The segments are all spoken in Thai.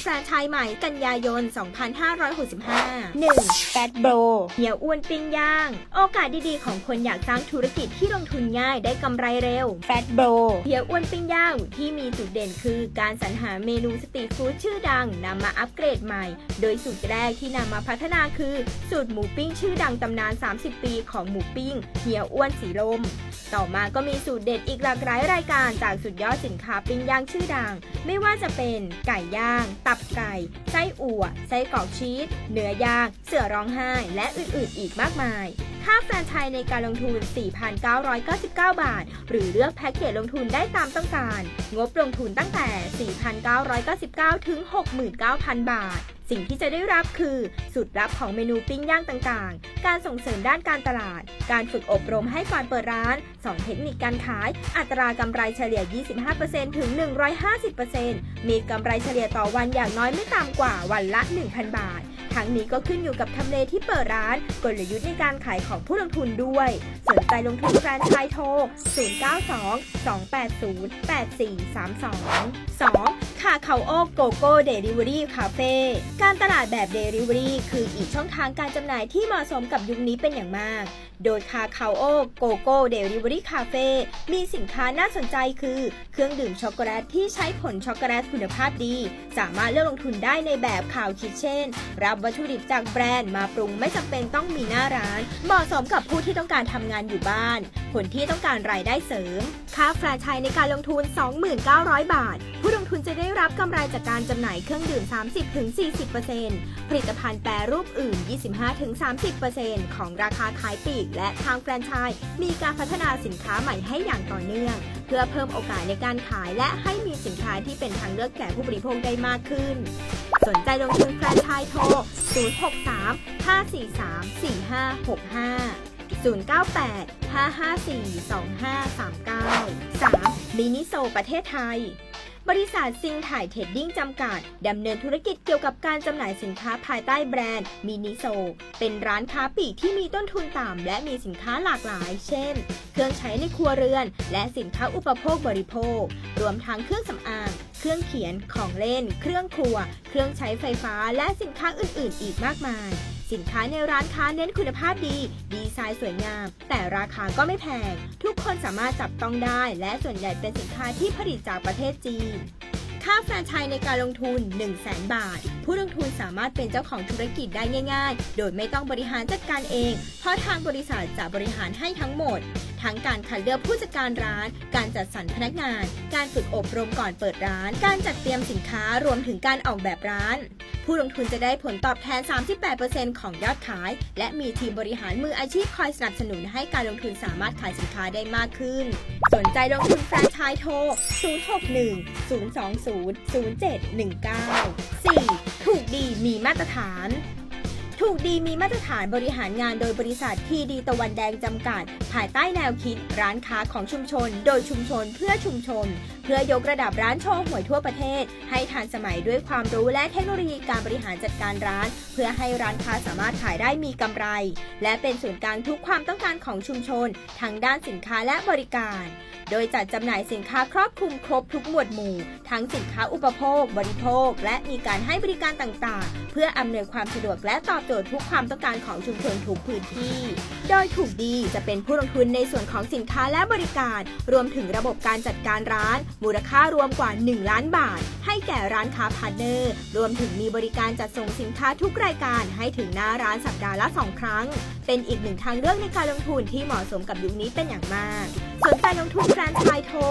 แฟรนไชส์ใหม่กันยายน 2565 1. Fat Bro เหี่ยวอ้วนปิ้งย่าง โอกาสดีๆ ของคนอยากสร้างธุรกิจที่ลงทุนง่ายได้กำไรเร็ว Fat Bro เหี่ยวอ้วนปิ้งย่างที่มีจุดเด่นคือการสรรหาเมนูสตรีทฟู้ดชื่อดังนำมาอัปเกรดใหม่ โดยสูตรแรกที่นำมาพัฒนาคือ สูตรหมูปิ้งชื่อดังตำนาน 30 ปีของหมูปิ้งเหี่ยวอ้วนสีลม ต่อมาก็มีสูตรเด็ดอีกหลากหลายรายการจากสุดยอดสินค้าปิ้งย่างชื่อดัง ไม่ว่าจะเป็นไก่ย่าง ตับไก่ ไส้อั่ว ไส้กรอกชีส เนื้อย่างเสือร้องไห้ และอื่นๆ อีกมากมาย ค่าแฟรนไชส์ในการลงทุน 4,999 บาท หรือเลือกแพ็กเกจลงทุนได้ตามต้องการ งบลงทุนตั้งแต่ 4,999 ถึง 69,000 บาท สิ่งที่จะได้รับคือสูตรลับของเมนูปิ้งย่างต่างๆ การส่งเสริมด้านการตลาด การฝึกอบรมให้ก่อนเปิดร้าน สอนเทคนิคการขาย อัตรากำไรเฉลี่ย 25%ถึง 150%มีกำไรเฉลี่ยต่อวันอย่างน้อยไม่ต่ำกว่าวันละ 1,000 บาททั้งนี้ก็ขึ้นอยู่กับทำเลที่เปิดร้าน กลยุทธ์ในการขายของผู้ลงทุนด้วย สนใจลงทุนแฟรนไชส์โทร 092 280 8432 2. คาคาโอโกโก้เดลิเวอรี่คาเฟ่การตลาดแบบเดลิเวอรี่คืออีกช่องทางการจำหน่ายที่เหมาะสมกับยุคนี้เป็นอย่างมาก โดยคาคาโอโกโก้เดลิเวอรี่คาเฟ่มีสินค้าน่าสนใจคือ เครื่องดื่มช็อกโกแลตที่ใช้ผลช็อกโกแลตคุณภาพดี สามารถเลือกลงทุนได้ในแบบข่าวคิดเช่น รับวัตถุดิบจากแบรนด์มาปรุงไม่จำเป็นต้องมีหน้าร้าน เหมาะสมกับผู้ที่ต้องการทำงานอยู่บ้าน คนที่ต้องการรายได้เสริม ค่าแฟรนไชส์ในการลงทุน 29,000 บาท ผู้ลงทุนจะได้รับกำไรจากการจำหน่ายเครื่องดื่ม 30-40ผลิตภัณฑ์แปรรูปอื่น 25-30%ของราคาขายปลีก และทางแฟรนไชส์มีการพัฒนาสินค้าใหม่ให้อย่างต่อเนื่อง เพื่อเพิ่มโอกาสในการขายและให้มีสินค้าที่เป็นทางเลือกแก่ผู้บริโภคได้มากขึ้น สนใจลงทุนแฟรนไชส์โทร 063 543 4565 098 554 2539 3. มินิโซประเทศไทย บริษัทซิงถ่ายเทรดดิ้งจำกัด ดำเนินธุรกิจเกี่ยวกับการจำหน่ายสินค้าภายใต้แบรนด์มินิโซ เป็นร้านค้าปลีกที่มีต้นทุนต่ำและมีสินค้าหลากหลาย เช่น เครื่องใช้ในครัวเรือน และสินค้าอุปโภคบริโภค รวมทั้งเครื่องสำอาง เครื่องเขียน ของเล่น เครื่องครัว เครื่องใช้ไฟฟ้า และสินค้าอื่น ๆ อีกมากมาย สินค้าในร้านค้าเน้นคุณภาพดี ดีไซน์สวยงาม แต่ราคาก็ไม่แพง ทุกคนสามารถจับต้องได้ และส่วนใหญ่เป็นสินค้าที่ผลิตจากประเทศจีน ค่าแฟรนไชส์ในการลงทุน 1 0 0 0 0แบาท ผู้ลงทุนสามารถเป็นเจ้าของธุรกิจได้ง่าย ๆ โดยไม่ต้องบริหารจัดการเอง เพราะทางบริษัทจะบริหารให้ทั้งหมด ทั้งการคัดเลือกผู้จัดการร้าน การจัดสรรพนักงาน การฝึกอบรมก่อนเปิดร้าน การจัดเตรียมสินค้ารวมถึงการออกแบบร้าน ผู้ลงทุนจะได้ผลตอบแทน 38%ของยอดขาย และมีทีมบริหารมืออาชีพคอยสนับสนุนให้การลงทุนสามารถขายสินค้าได้มากขึ้น สนใจลงทุนแฟรนไชส์โทร 061 020 0719 4. ถูกดีมีมาตรฐาน ถูกดีมีมาตรฐานบริหารงานโดยบริษัททีดีตะวันแดงจำกัด ภายใต้แนวคิดร้านค้าของชุมชน โดยชุมชนเพื่อชุมชนเพื่อยกระดับร้านโชว์หวยทั่วประเทศ ให้ทันสมัยด้วยความรู้และเทคโนโลยีการบริหารจัดการร้าน เพื่อให้ร้านค้าสามารถขายได้มีกำไร และเป็นศูนย์กลางทุกความต้องการของชุมชนทั้งด้านสินค้าและบริการ โดยจัดจำหน่ายสินค้าครอบคลุมครบทุกหมวดหมู่ ทั้งสินค้าอุปโภค บริโภค และมีการให้บริการต่างๆ เพื่ออำนวยความสะดวกและตอบโจทย์ทุกความต้องการของชุมชนทุกพื้นที่ โดยถูกดีจะเป็นผู้ลงทุนในส่วนของสินค้าและบริการ รวมถึงระบบการจัดการร้านมูลค่ารวมกว่า 1 ล้านบาท ให้แก่ร้านค้าพาร์เนอร์ รวมถึงมีบริการจัดส่งสินค้าทุกรายการให้ถึงหน้าร้านสัปดาห์ละ 2 ครั้ง เป็นอีกหนึ่งทางเลือกในการลงทุนที่เหมาะสมกับยุคนี้เป็นอย่างมากสนใจลงทุนแฟรนไชส์โทร 02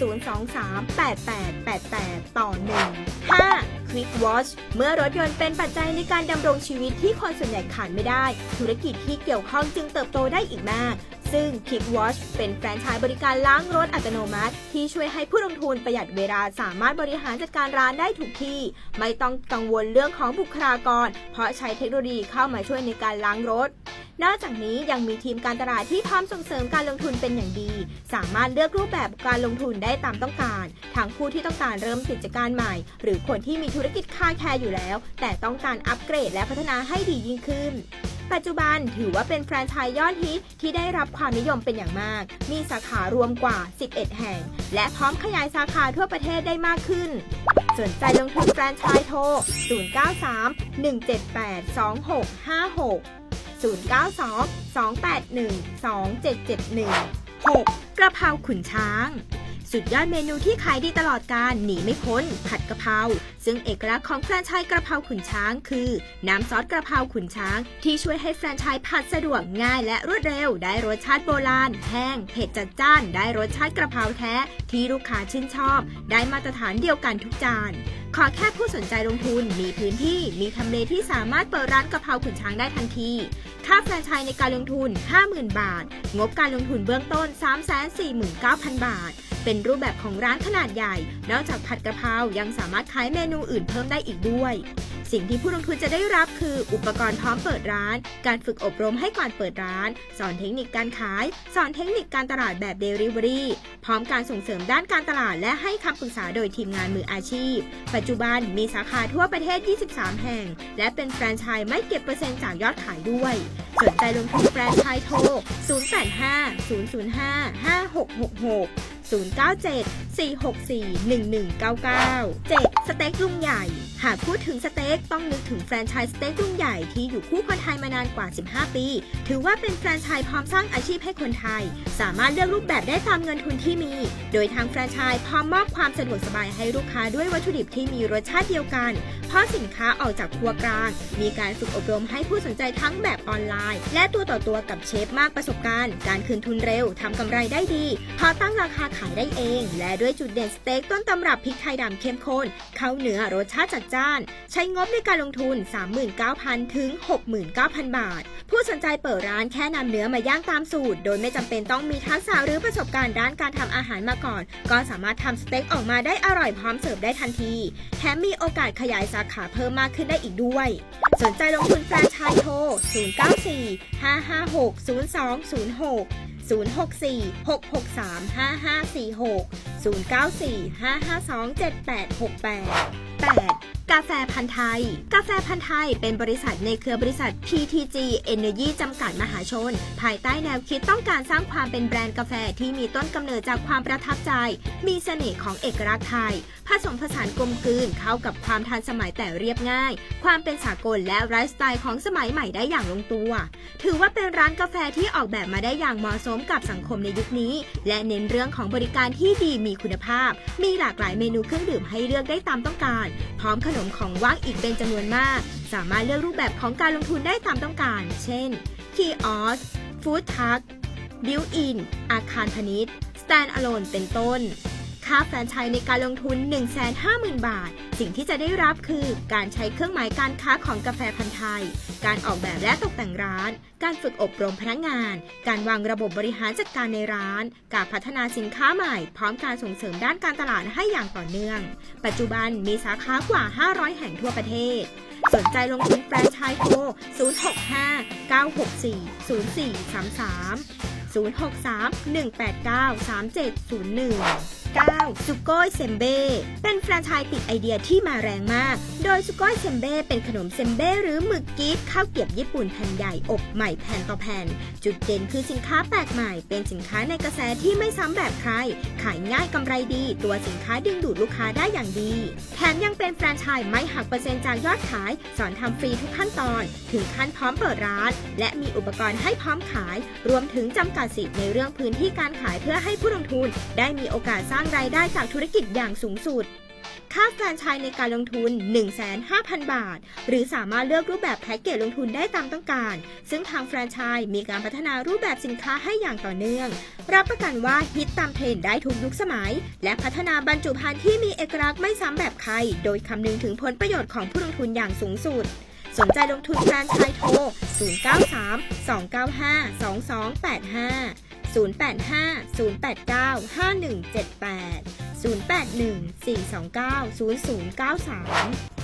023 8888 ต่อ 1 5. Quick Watch เมื่อรถยนต์เป็นปัจจัยในการดำรงชีวิตที่คนส่วนใหญ่ขาดไม่ได้ ธุรกิจที่เกี่ยวข้องจึงเติบโตได้อีกมาก ซึ่ง Quick Watch เป็นแฟรนไชส์บริการล้างรถอัตโนมัติ ที่ช่วยให้ผู้ลงทุนประหยัดเวลาสามารถบริหารจัดการร้านได้ถูกที่ ไม่ต้องกังวลเรื่องของบุคลากร เพราะใช้เทคโนโลยีเข้ามาช่วยในการล้างรถนอกจากนี้ยังมีทีมการตลาดที่พร้อมส่งเสริมการลงทุนเป็นอย่างดี สามารถเลือกรูปแบบการลงทุนได้ตามต้องการ ทั้งผู้ที่ต้องการเริ่มกิจการใหม่ หรือคนที่มีธุรกิจคาแคร์อยู่แล้ว แต่ต้องการอัปเกรดและพัฒนาให้ดียิ่งขึ้น ปัจจุบันถือว่าเป็นแฟรนไชส์ยอดฮิตที่ได้รับความนิยมเป็นอย่างมาก มีสาขารวมกว่า 11 แห่ง และพร้อมขยายสาขาทั่วประเทศได้มากขึ้น สนใจลงทุนแฟรนไชส์โทร 093-178-2656 092-281-2771 6. กระเพราขุนช้าง สุดยอดเมนูที่ขายดีตลอดการหนีไม่พ้น ผัดกะเพราซึ่งเอกลักษณ์ของแฟรนไชส์กระเพราขุนช้างคือ น้ำซอสกระเพราขุนช้าง ที่ช่วยให้แฟรนไชส์ผัดสะดวกง่ายและรวดเร็ว ได้รสชาติโบราณ แห้ง เผ็ดจัดจ้าน ได้รสชาติกระเพราแท้ ที่ลูกค้าชื่นชอบ ได้มาตรฐานเดียวกันทุกจานขอแค่ผู้สนใจลงทุนมีพื้นที่มีทำเลที่สามารถเปิดร้านกะเพราขุนช้างได้ทันที ค่าแฟรนไชส์ในการลงทุน 50,000 บาท งบการลงทุนเบื้องต้น 349,000 บาท เป็นรูปแบบของร้านขนาดใหญ่ นอกจากผัดกะเพรายังสามารถขายเมนูอื่นเพิ่มได้อีกด้วย สิ่งที่ผู้ลงทุนจะได้รับคืออุปกรณ์พร้อมเปิดร้าน การฝึกอบรมให้ก่อนเปิดร้าน สอนเทคนิคการขาย สอนเทคนิคการตลาดแบบ Delivery พร้อมการส่งเสริมด้านการตลาดและให้คำปรึกษาโดยทีมงานมืออาชีพ ปัจจุบันมีสาขาทั่วประเทศ 23 แห่ง และเป็นแฟรนไชส์ไม่เก็บเปอร์เซ็นต์จากยอดขายด้วยสนใจลงทุนแฟรนไชส์โทร 085 005 5666 097 464 1199 7. สเต็กลุงใหญ่ หากพูดถึงสเต็กต้องนึกถึงแฟรนไชส์สเต็กลุงใหญ่ที่อยู่คู่คนไทยมานานกว่า 15 ปี ถือว่าเป็นแฟรนไชส์พร้อมสร้างอาชีพให้คนไทย สามารถเลือกรูปแบบได้ตามเงินทุนที่มี โดยทางแฟรนไชส์พร้อมมอบความสะดวกสบายให้ลูกค้าด้วยวัตถุดิบที่มีรสชาติเดียวกัน เพราะสินค้าออกจากครัวกลาง มีการฝึกอบรมให้ผู้สนใจทั้งแบบออนไลน์ และตัวต่อตัวกับเชฟมากประสบการณ์ การคืนทุนเร็วทำกำไรได้ดี พอตั้งราคาขายได้เอง และด้วยจุดเด่นสเต็กต้นตำรับพริกไทยดำเข้มข้นเข้าเนื้อรสชาติจัดจ้าน ใช้งบในการลงทุน 39,000 ถึง 69,000 บาท ผู้สนใจเปิดร้านแค่นำเนื้อมาย่างตามสูตร โดยไม่จำเป็นต้องมีทักษะหรือประสบการณ์ด้านการทำอาหารมาก่อน ก็สามารถทำสเต็กออกมาได้อร่อยพร้อมเสิร์ฟได้ทันที แถมมีโอกาสขยายสาขาเพิ่มมากขึ้นได้อีกด้วย สนใจลงทุนแฟรนไชส์โทร 094 556 0206 064 663 5546 094 552 7868 8. กาแฟพันธ์ไทย กาแฟพันธ์ไทยเป็นบริษัทในเครือบริษัท PTG Energy จำกัดมหาชน ภายใต้แนวคิดต้องการสร้างความเป็นแบรนด์กาแฟที่มีต้นกำเนิดจากความประทับใจ มีเสน่ห์ของเอกลักษณ์ไทยผสมผสานกลมกลืนเข้ากับความทันสมัยแต่เรียบง่าย ความเป็นสากลและไลฟ์สไตล์ของสมัยใหม่ได้อย่างลงตัว ถือว่าเป็นร้านกาแฟที่ออกแบบมาได้อย่างเหมาะสมกับสังคมในยุคนี้ และเน้นเรื่องของบริการที่ดีมีคุณภาพ มีหลากหลายเมนูเครื่องดื่มให้เลือกได้ตามต้องการ พร้อมขนมของว่างอีกเป็นจำนวนมาก สามารถเลือกรูปแบบของการลงทุนได้ตามต้องการ เช่นคีออสฟู้ดทัคบิวอิน อาคารพาณิชย์ สแตนด์อะโลน เป็นต้น ค่าแฟรนไชส์ในการลงทุน 150,000 บาท สิ่งที่จะได้รับคือการใช้เครื่องหมายการค้าของกาแฟพันธ์ไทย การออกแบบและตกแต่งร้าน การฝึกอบรมพนักงาน การวางระบบบริหารจัดการในร้าน การพัฒนาสินค้าใหม่ พร้อมการส่งเสริมด้านการตลาดให้อย่างต่อเนื่อง ปัจจุบันมีสาขากว่า 500 แห่งทั่วประเทศสนใจลงทุนแฟรนไชส์โทร 065 964 0433 063 189 3701 9. ซุโก้ยเซมเบ้เป็นแฟรนไชส์ติดไอเดียที่มาแรงมาก โดยซุโก้ยเซมเบ้เป็นขนมเซมเบ้หรือหมึกกี๊ข้าวเกรียบญี่ปุ่นแผ่นใหญ่อบใหม่แผ่นต่อแผ่น จุดเด่นคือสินค้าแปลกใหม่ เป็นสินค้าในกระแสที่ไม่ซ้ำแบบใคร ขายง่ายกำไรดี ตัวสินค้าดึงดูดลูกค้าได้อย่างดี แถมยังเป็นแฟรนไชส์ไม่หักเปอร์เซ็นต์จากยอดขาย สอนทำฟรีทุกขั้นตอน ถึงขั้นพร้อมเปิดร้าน และมีอุปกรณ์ให้พร้อมขาย รวมถึงจำกัดสิทธิ์ในเรื่องพื้นที่การขายเพื่อให้ผู้ลงทุน ได้มีโอกาสสร้างรายได้จากธุรกิจอย่างสูงสุด ค่าแฟรนไชส์ในการลงทุน 1,500,000 บาท หรือสามารถเลือกรูปแบบแพ็กเกจลงทุนได้ตามต้องการ ซึ่งทางแฟรนไชส์มีการพัฒนารูปแบบสินค้าให้อย่างต่อเนื่อง รับประกันว่าฮิตตามเทรนด์ได้ทุกยุคสมัย และพัฒนาบรรจุภัณฑ์ที่มีเอกลักษณ์ไม่ซ้ำแบบใคร โดยคำนึงถึงผลประโยชน์ของผู้ลงทุนอย่างสูงสุดสนใจลงทุนแฟรนไชส์โทร 093 295 2285 085 089 5178 081 429 0093